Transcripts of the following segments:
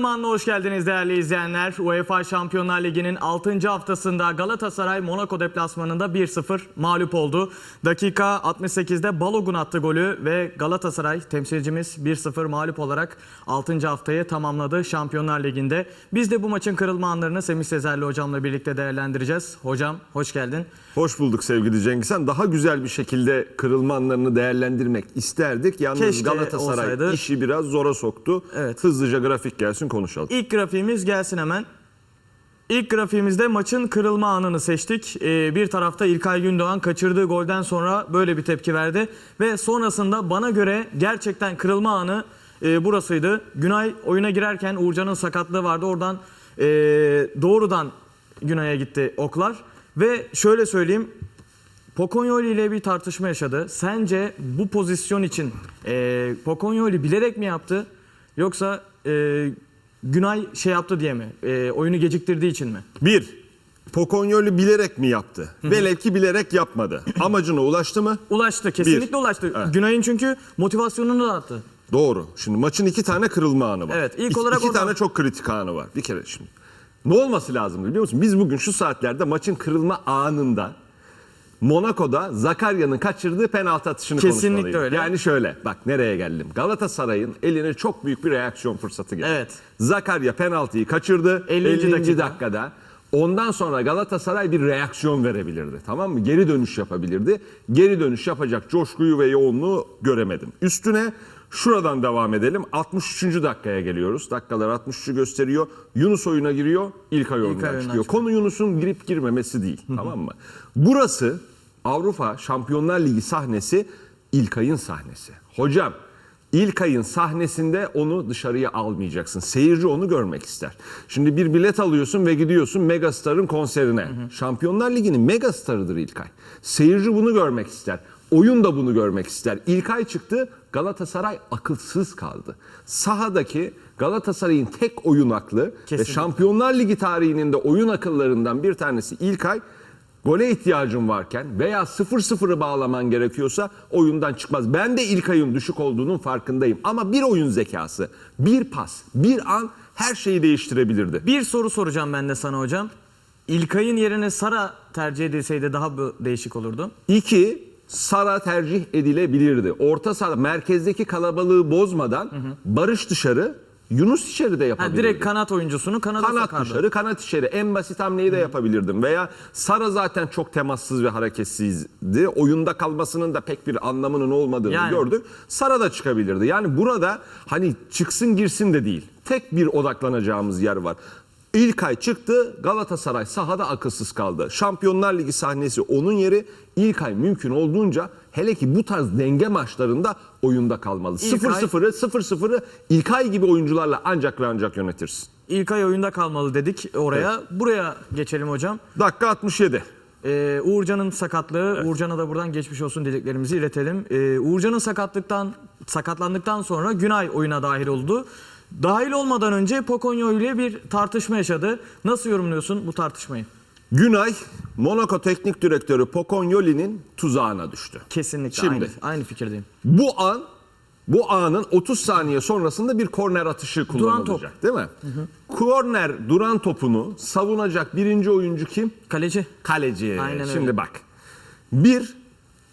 Kırılman'la hoş geldiniz değerli izleyenler. UEFA Şampiyonlar Ligi'nin 6. haftasında Galatasaray Monaco deplasmanında 1-0 mağlup oldu. Dakika 68'de Balogun attı golü ve Galatasaray temsilcimiz 1-0 mağlup olarak 6. haftayı tamamladı Şampiyonlar Ligi'nde. Biz de bu maçın kırılma anlarını Semih Sezerli hocamla birlikte değerlendireceğiz. Hocam hoş geldin. Hoş bulduk sevgili Cengiz Han. Daha güzel bir şekilde kırılma anlarını değerlendirmek isterdik. Yalnız Keşke Galatasaray olsaydı. işi biraz zora soktu. Evet. Hızlıca grafik gelsin konuşalım. İlk grafiğimiz gelsin hemen. İlk grafiğimizde maçın kırılma anını seçtik. Ee, bir tarafta İlkay Gündoğan kaçırdığı golden sonra böyle bir tepki verdi. Ve sonrasında bana göre gerçekten kırılma anı e, burasıydı. Günay oyuna girerken Uğurcan'ın sakatlığı vardı. Oradan e, doğrudan Günay'a gitti oklar. Ve şöyle söyleyeyim. Pokonyoli ile bir tartışma yaşadı. Sence bu pozisyon için e, Pokonyoli bilerek mi yaptı? Yoksa e, Günay şey yaptı diye mi? E, oyunu geciktirdiği için mi? Bir, Pokonyoli bilerek mi yaptı? Velev ki bilerek yapmadı. Amacına ulaştı mı? Ulaştı, kesinlikle Bir. ulaştı. Evet. Günay'ın çünkü motivasyonunu da attı. Doğru. Şimdi maçın iki tane kırılma anı var. Evet, ilk İki- olarak iki oradan- tane çok kritik anı var. Bir kere şimdi. Ne olması lazım biliyor musun? Biz bugün şu saatlerde maçın kırılma anında Monaco'da Zakarya'nın kaçırdığı penaltı atışını Kesinlikle konuşmalıyım. öyle. Yani şöyle bak nereye geldim. Galatasaray'ın eline çok büyük bir reaksiyon fırsatı geldi. Evet. Zakarya penaltıyı kaçırdı 50. 50. dakika. dakikada. Ondan sonra Galatasaray bir reaksiyon verebilirdi. Tamam mı? Geri dönüş yapabilirdi. Geri dönüş yapacak coşkuyu ve yoğunluğu göremedim. Üstüne şuradan devam edelim. 63. dakikaya geliyoruz. Dakikalar 63'ü gösteriyor. Yunus oyuna giriyor. İlkay oyundan oyundan çıkıyor. çıkıyor. Konu Yunus'un girip girmemesi değil. tamam mı? Burası Avrupa Şampiyonlar Ligi sahnesi İlkay'ın sahnesi. Hocam İlkay'ın sahnesinde onu dışarıya almayacaksın. Seyirci onu görmek ister. Şimdi bir bilet alıyorsun ve gidiyorsun Megastar'ın konserine. Şampiyonlar Ligi'nin Megastar'ıdır İlkay. Seyirci bunu görmek ister. Oyun da bunu görmek ister. İlkay çıktı, Galatasaray akılsız kaldı. Sahadaki Galatasaray'ın tek oyun aklı ve Kesinlikle. Şampiyonlar Ligi tarihinin de oyun akıllarından bir tanesi İlkay. Gole ihtiyacın varken veya 0-0'ı bağlaman gerekiyorsa oyundan çıkmaz. Ben de İlkay'ın düşük olduğunun farkındayım. Ama bir oyun zekası, bir pas, bir an her şeyi değiştirebilirdi. Bir soru soracağım ben de sana hocam. İlkay'ın yerine Sara tercih edilseydi daha bu değişik olurdu. İki, Sara tercih edilebilirdi. Orta saha merkezdeki kalabalığı bozmadan Barış dışarı, Yunus içeri de Ha, yapabilirdi. direkt kanat oyuncusunu kanada Kanat sokardı. dışarı, kanat içeri. En basit hamleyi de yapabilirdim. Veya Sara zaten çok temassız ve hareketsizdi. Oyunda kalmasının da pek bir anlamının olmadığını Yani. gördük. Sara da çıkabilirdi. Yani burada hani çıksın girsin de değil. Tek bir odaklanacağımız yer var. İlkay çıktı, Galatasaray sahada akılsız kaldı. Şampiyonlar Ligi sahnesi onun yeri. İlkay mümkün olduğunca hele ki bu tarz denge maçlarında oyunda kalmalı. İlkay- 0-0'ı 0-0'ı İlkay gibi oyuncularla ancak ve ancak yönetirsin. İlkay oyunda kalmalı dedik oraya. Buraya geçelim hocam. Dakika 67. Ee, Uğurcan'ın sakatlığı, Uğurcan'a da buradan geçmiş olsun dileklerimizi iletelim. Ee, Uğurcan'ın sakatlıktan sakatlandıktan sonra Günay oyuna dahil oldu. Dahil olmadan önce Pokonyo ile bir tartışma yaşadı. Nasıl yorumluyorsun bu tartışmayı? Günay, Monaco Teknik Direktörü Pokonyoli'nin tuzağına düştü. Kesinlikle Şimdi. aynı, aynı fikirdeyim. Bu an, bu anın 30 saniye sonrasında bir korner atışı kullanılacak. top. Değil mi? Korner duran topunu savunacak birinci oyuncu kim? Kaleci. Kaleci. Aynen öyle. Şimdi bak. Bir,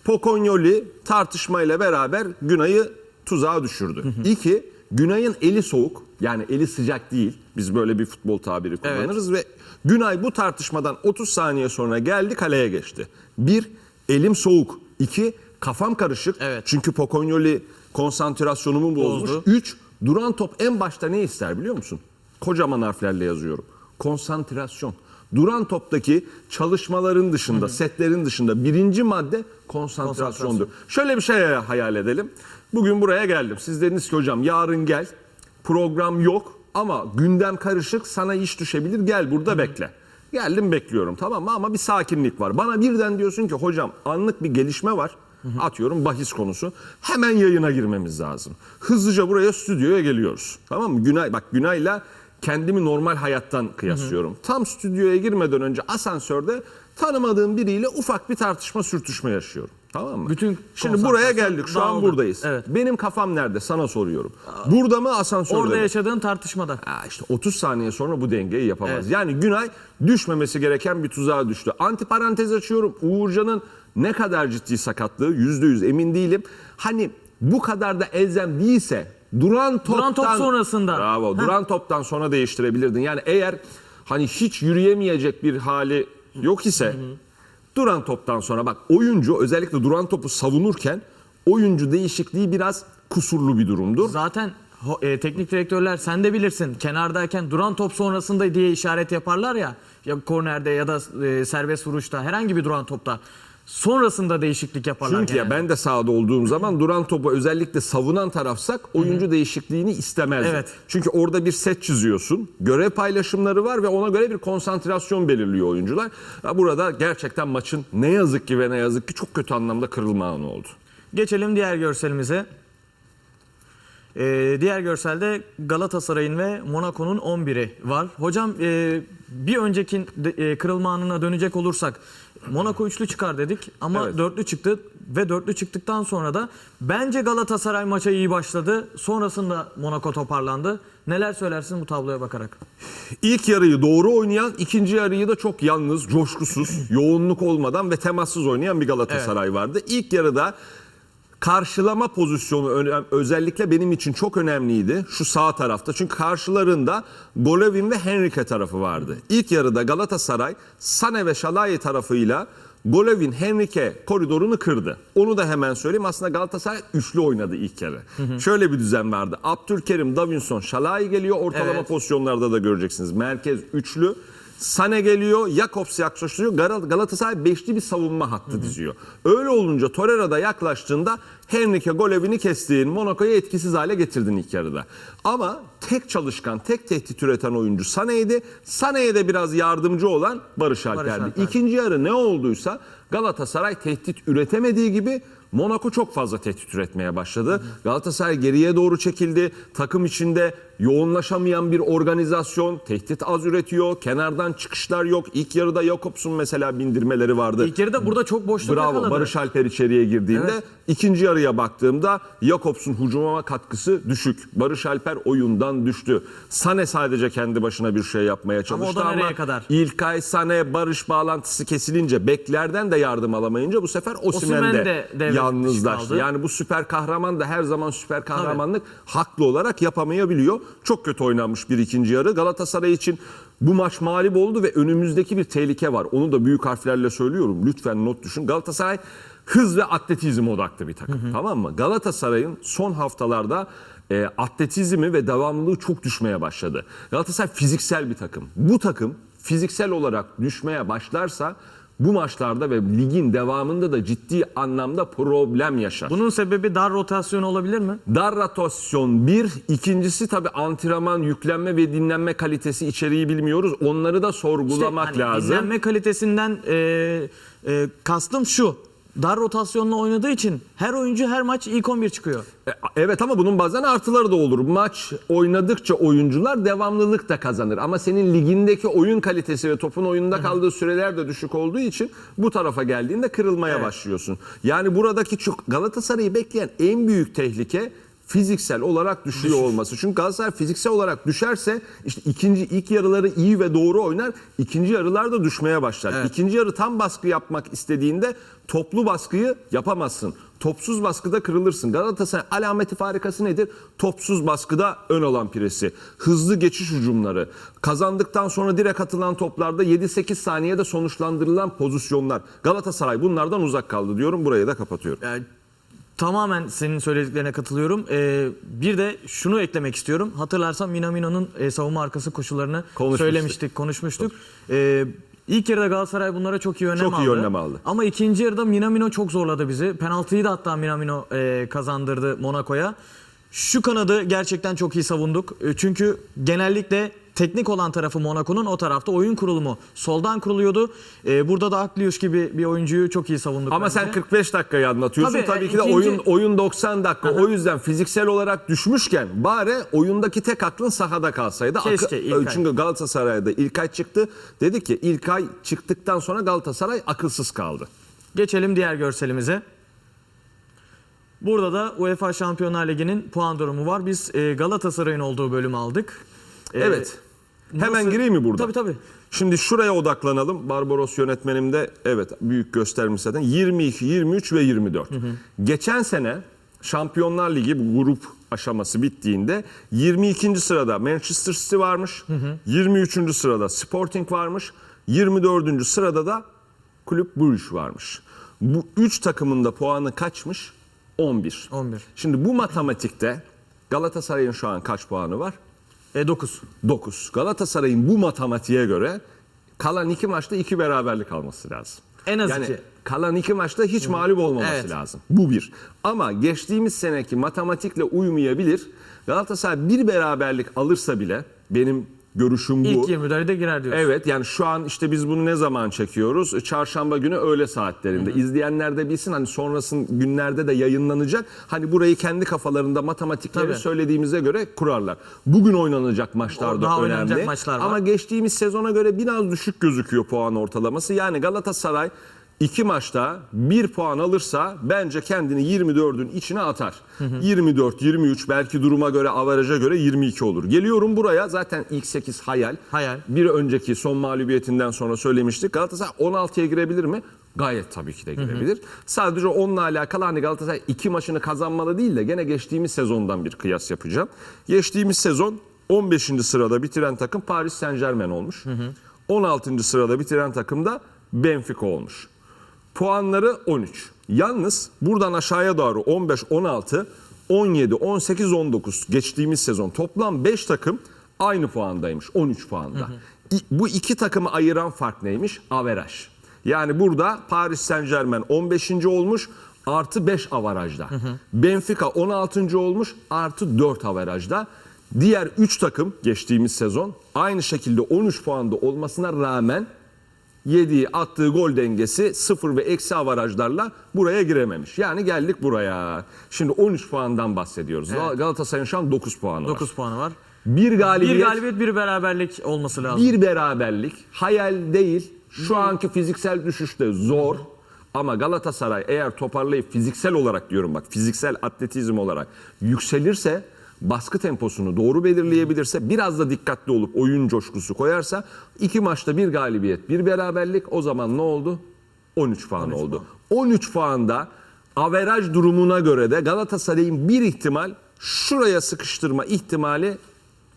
Pokonyoli tartışmayla beraber Günay'ı tuzağa düşürdü. İki, Günay'ın eli soğuk. Yani eli sıcak değil. Biz böyle bir futbol tabiri kullanırız ve Günay bu tartışmadan 30 saniye sonra geldi kaleye geçti. Bir, elim soğuk. İki, kafam karışık. Evet. Çünkü Pokonyoli konsantrasyonumu bozmuş. Bozdu. Üç, duran top en başta ne ister biliyor musun? Kocaman harflerle yazıyorum. Konsantrasyon. Duran toptaki çalışmaların dışında, setlerin dışında birinci madde konsantrasyondur. Şöyle bir şey hayal edelim. Bugün buraya geldim. Siz dediniz ki hocam yarın gel. Program yok ama gündem karışık sana iş düşebilir. Gel burada bekle. Geldim bekliyorum tamam mı ama bir sakinlik var. Bana birden diyorsun ki hocam anlık bir gelişme var. Atıyorum bahis konusu. Hemen yayına girmemiz lazım. Hızlıca buraya stüdyoya geliyoruz. Tamam mı? Günay bak Günay'la kendimi normal hayattan kıyaslıyorum. Tam stüdyoya girmeden önce asansörde tanımadığım biriyle ufak bir tartışma sürtüşme yaşıyorum. Tamam mı? Bütün Şimdi buraya geldik. Şu an buradayız. Evet. Benim kafam nerede? Sana soruyorum. Burada mı asansörde Orada mi? yaşadığın tartışmada. Ha işte 30 saniye sonra bu dengeyi yapamaz. Evet. Yani Günay düşmemesi gereken bir tuzağa düştü. Antiparantez açıyorum. Uğurcan'ın ne kadar ciddi sakatlığı %100 emin değilim. Hani bu kadar da elzem değilse duran toptan Duran top sonrasında. Bravo. Heh. Duran toptan sonra değiştirebilirdin. Yani eğer hani hiç yürüyemeyecek bir hali yok ise duran toptan sonra bak oyuncu özellikle duran topu savunurken oyuncu değişikliği biraz kusurlu bir durumdur. Zaten e, teknik direktörler sen de bilirsin kenardayken duran top sonrasında diye işaret yaparlar ya. Ya kornerde ya da e, serbest vuruşta herhangi bir duran topta. Sonrasında değişiklik yaparlar Çünkü ya genelde. ben de sahada olduğum zaman duran topu özellikle savunan tarafsak oyuncu değişikliğini istemez. Evet. Çünkü orada bir set çiziyorsun. Görev paylaşımları var ve ona göre bir konsantrasyon belirliyor oyuncular. Burada gerçekten maçın ne yazık ki ve ne yazık ki çok kötü anlamda kırılma anı oldu. Geçelim diğer görselimize. Ee, diğer görselde Galatasaray'ın ve Monaco'nun 11'i var. Hocam e, bir önceki de- e, kırılma anına dönecek olursak Monaco üçlü çıkar dedik ama Evet. dörtlü çıktı ve dörtlü çıktıktan sonra da bence Galatasaray maça iyi başladı. Sonrasında Monaco toparlandı. Neler söylersin bu tabloya bakarak? İlk yarıyı doğru oynayan, ikinci yarıyı da çok yalnız, coşkusuz, yoğunluk olmadan ve temassız oynayan bir Galatasaray vardı. İlk yarıda karşılama pozisyonu özellikle benim için çok önemliydi şu sağ tarafta. Çünkü karşılarında Golovin ve Henrique tarafı vardı. İlk yarıda Galatasaray Sane ve Şalai tarafıyla Golovin Henrique koridorunu kırdı. Onu da hemen söyleyeyim. Aslında Galatasaray üçlü oynadı ilk yarı. Şöyle bir düzen vardı. Abdülkerim, Davinson, Şalai geliyor. Ortalama Evet. pozisyonlarda da göreceksiniz. Merkez üçlü. Sane geliyor, Jakobs yaklaştırıyor. Gal- Galatasaray beşli bir savunma hattı diziyor. Öyle olunca Torreira da yaklaştığında Henrique Golevini kestiğin Monaco'yu etkisiz hale getirdin ilk yarıda. Ama tek çalışkan, tek tehdit üreten oyuncu Sane'ydi. Sane'ye de biraz yardımcı olan Barış Alper'di. Alper. İkinci yarı ne olduysa Galatasaray tehdit üretemediği gibi Monaco çok fazla tehdit üretmeye başladı. Galatasaray geriye doğru çekildi. Takım içinde yoğunlaşamayan bir organizasyon. Tehdit az üretiyor. Kenardan çıkışlar yok. İlk yarıda Jakobs'un mesela bindirmeleri vardı. İlk yarıda burada çok boşluk Bravo yakaladı. Barış Alper içeriye girdiğinde Evet. ikinci yarıya baktığımda Jakobs'un hücuma katkısı düşük. Barış Alper oyundan düştü. Sane sadece kendi başına bir şey yapmaya çalıştı o da ama, kadar? İlkay Sane Barış bağlantısı kesilince beklerden de yardım alamayınca bu sefer Osimhen de de yalnızlaştı. Yani bu süper kahraman da her zaman süper kahramanlık haklı olarak yapamayabiliyor. Çok kötü oynanmış bir ikinci yarı. Galatasaray için bu maç mağlup oldu ve önümüzdeki bir tehlike var. Onu da büyük harflerle söylüyorum. Lütfen not düşün. Galatasaray hız ve atletizm odaklı bir takım. Tamam mı? Galatasaray'ın son haftalarda e, atletizmi ve devamlılığı çok düşmeye başladı. Galatasaray fiziksel bir takım. Bu takım fiziksel olarak düşmeye başlarsa bu maçlarda ve ligin devamında da ciddi anlamda problem yaşar. Bunun sebebi dar rotasyon olabilir mi? Dar rotasyon bir, ikincisi tabii antrenman, yüklenme ve dinlenme kalitesi içeriği bilmiyoruz. Onları da İşte sorgulamak hani lazım. Dinlenme kalitesinden e, e, kastım şu. Dar rotasyonla oynadığı için her oyuncu her maç ilk 11 çıkıyor. E, Evet ama bunun bazen artıları da olur. Maç oynadıkça oyuncular devamlılık da kazanır. Ama senin ligindeki oyun kalitesi ve topun oyunda kaldığı süreler de düşük olduğu için bu tarafa geldiğinde kırılmaya başlıyorsun. Yani buradaki çok Galatasaray'ı bekleyen en büyük tehlike fiziksel olarak düşüyor olması. Çünkü Galatasaray fiziksel olarak düşerse işte ikinci ilk yarıları iyi ve doğru oynar. ikinci yarılarda düşmeye başlar. İkinci yarı tam baskı yapmak istediğinde toplu baskıyı yapamazsın. Topsuz baskıda kırılırsın. Galatasaray alameti farikası nedir? Topsuz baskıda ön olan piresi. Hızlı geçiş hücumları. Kazandıktan sonra direkt atılan toplarda 7-8 saniyede sonuçlandırılan pozisyonlar. Galatasaray bunlardan uzak kaldı diyorum. Burayı da kapatıyorum. Yani tamamen senin söylediklerine katılıyorum. E, bir de şunu eklemek istiyorum. Hatırlarsan Minamino'nun e, savunma arkası koşullarını Konuşmuştuk. söylemiştik, konuşmuştuk. E, ilk yarıda Galatasaray bunlara çok iyi önlem Çok aldı. iyi önlem aldı. Ama ikinci yarıda Minamino çok zorladı bizi. Penaltıyı da hatta Minamino e, kazandırdı Monaco'ya. Şu kanadı gerçekten çok iyi savunduk. E, çünkü genellikle teknik olan tarafı Monaco'nun o tarafta oyun kurulumu soldan kuruluyordu. E, burada da Akliuş gibi bir oyuncuyu çok iyi savunduk. Ama bence. sen 45 dakikayı anlatıyorsun. Tabii, Tabii, ki de ikinci- oyun oyun 90 dakika. O yüzden fiziksel olarak düşmüşken bari oyundaki tek aklın sahada kalsaydı. Keşke, İlkay. Çünkü Galatasaray'da İlkay çıktı. Dedi ki İlkay çıktıktan sonra Galatasaray akılsız kaldı. Geçelim diğer görselimize. Burada da UEFA Şampiyonlar Ligi'nin puan durumu var. Biz e, Galatasaray'ın olduğu bölümü aldık. E, Evet. Hemen nasıl- gireyim mi burada? Tabii tabii. Şimdi şuraya odaklanalım. Barbaros yönetmenim de evet büyük göstermiş zaten. 22, 23 ve 24. Geçen sene Şampiyonlar Ligi bu grup aşaması bittiğinde 22. sırada Manchester City varmış. 23. sırada Sporting varmış. 24. sırada da Kulüp Bruges varmış. Bu 3 takımın da puanı kaçmış? 11. 11. Şimdi bu matematikte Galatasaray'ın şu an kaç puanı var? E 9. 9. Galatasaray'ın bu matematiğe göre kalan iki maçta iki beraberlik alması lazım. En az yani iki. kalan iki maçta hiç mağlup olmaması Evet. lazım. Bu bir. Ama geçtiğimiz seneki matematikle uymayabilir. Galatasaray bir beraberlik alırsa bile benim görüşüm bu. İlk 24'e girer diyoruz. Evet yani şu an işte biz bunu ne zaman çekiyoruz? Çarşamba günü öğle saatlerinde. İzleyenler de bilsin hani sonrasın günlerde de yayınlanacak. Hani burayı kendi kafalarında matematikleri Tabii. söylediğimize göre kurarlar. Bugün oynanacak maçlar O- da önemli. maçlar var. Ama geçtiğimiz sezona göre biraz düşük gözüküyor puan ortalaması. Yani Galatasaray iki maçta bir puan alırsa bence kendini 24'ün içine atar. 24, 23 belki duruma göre avaraja göre 22 olur. Geliyorum buraya zaten ilk 8 hayal. Hayal. Bir önceki son mağlubiyetinden sonra söylemiştik. Galatasaray 16'ya girebilir mi? Gayet tabii ki de girebilir. Sadece onunla alakalı hani Galatasaray iki maçını kazanmalı değil de gene geçtiğimiz sezondan bir kıyas yapacağım. Geçtiğimiz sezon 15. sırada bitiren takım Paris Saint Germain olmuş. 16. sırada bitiren takım da Benfica olmuş. Puanları 13. Yalnız buradan aşağıya doğru 15, 16, 17, 18, 19 geçtiğimiz sezon toplam 5 takım aynı puandaymış. 13 puanda. İ- Bu iki takımı ayıran fark neymiş? Averaj. Yani burada Paris Saint Germain 15. olmuş artı 5 avarajda. Benfica 16. olmuş artı 4 avarajda. Diğer 3 takım geçtiğimiz sezon aynı şekilde 13 puanda olmasına rağmen yediği attığı gol dengesi sıfır ve eksi avarajlarla buraya girememiş. Yani geldik buraya. Şimdi 13 puandan bahsediyoruz. Galatasaray'ın şu an 9 puanı var. 9 puanı var. Bir galibiyet, Bir galibiyet bir beraberlik olması lazım. bir beraberlik. Hayal değil. Şu anki fiziksel düşüşte zor. Ama Galatasaray eğer toparlayıp fiziksel olarak diyorum bak fiziksel atletizm olarak yükselirse baskı temposunu doğru belirleyebilirse biraz da dikkatli olup oyun coşkusu koyarsa iki maçta bir galibiyet bir beraberlik o zaman ne oldu? 13 puan oldu. 13 puanda averaj durumuna göre de Galatasaray'ın bir ihtimal şuraya sıkıştırma ihtimali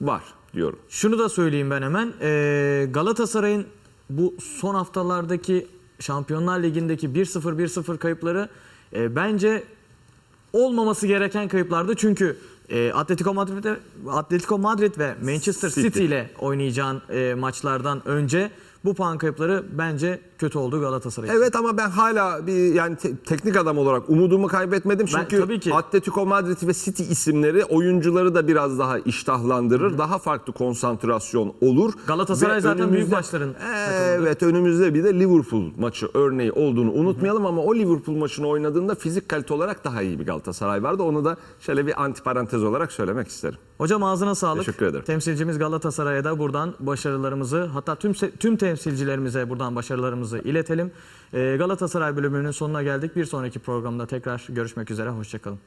var diyorum. Şunu da söyleyeyim ben hemen. Ee, Galatasaray'ın bu son haftalardaki Şampiyonlar Ligi'ndeki 1-0 1-0 kayıpları e, bence olmaması gereken kayıplardı. Çünkü e, Atletico Madrid Atletico Madrid ve Manchester City. İle oynayacağın e, maçlardan önce bu puan kayıpları bence kötü oldu Galatasaray. Evet ama ben hala bir yani te- teknik adam olarak umudumu kaybetmedim. Ben- Çünkü tabii ki. Atletico Madrid ve City isimleri oyuncuları da biraz daha iştahlandırır. Daha farklı konsantrasyon olur. Galatasaray Ve zaten büyük maçların Evet önümüzde bir de Liverpool maçı örneği olduğunu unutmayalım ama o Liverpool maçını oynadığında fizik kalite olarak daha iyi bir Galatasaray vardı. Onu da şöyle bir antiparantez olarak söylemek isterim. Hocam ağzına sağlık. Teşekkür ederim. Temsilcimiz Galatasaray'a da buradan başarılarımızı hatta tüm se- tüm temsilcilerimize buradan başarılarımızı iletelim. Ee, Galatasaray bölümünün sonuna geldik. Bir sonraki programda tekrar görüşmek üzere. Hoşçakalın.